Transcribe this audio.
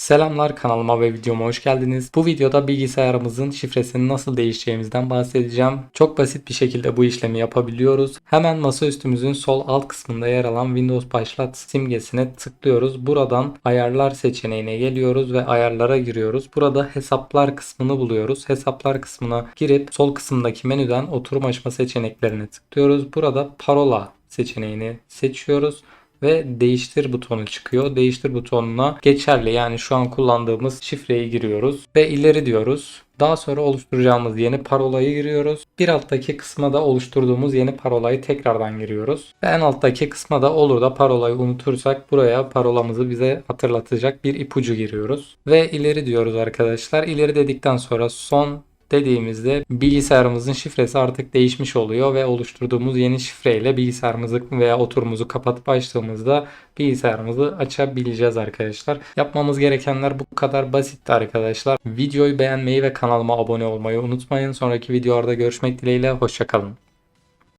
Selamlar kanalıma ve videoma hoş geldiniz. Bu videoda bilgisayarımızın şifresini nasıl değişeceğimizden bahsedeceğim. Çok basit bir şekilde bu işlemi yapabiliyoruz. Hemen masaüstümüzün sol alt kısmında yer alan Windows başlat simgesine tıklıyoruz. Buradan ayarlar seçeneğine geliyoruz ve ayarlara giriyoruz. Burada hesaplar kısmını buluyoruz. Hesaplar kısmına girip sol kısımdaki menüden oturum açma seçeneklerine tıklıyoruz. Burada parola seçeneğini seçiyoruz ve değiştir butonu çıkıyor. Değiştir butonuna geçerli yani şu an kullandığımız şifreyi giriyoruz ve ileri diyoruz. Daha sonra oluşturacağımız yeni parolayı giriyoruz. Bir alttaki kısma da oluşturduğumuz yeni parolayı tekrardan giriyoruz. Ve en alttaki kısma da olur da parolayı unutursak buraya parolamızı bize hatırlatacak bir ipucu giriyoruz. Ve ileri diyoruz arkadaşlar. İleri dedikten sonra son dediğimizde bilgisayarımızın şifresi artık değişmiş oluyor ve oluşturduğumuz yeni şifreyle bilgisayarımızı veya oturumuzu kapatıp açtığımızda bilgisayarımızı açabileceğiz arkadaşlar. Yapmamız gerekenler bu kadar basitti arkadaşlar. Videoyu beğenmeyi ve kanalıma abone olmayı unutmayın. Sonraki videolarda görüşmek dileğiyle hoşçakalın.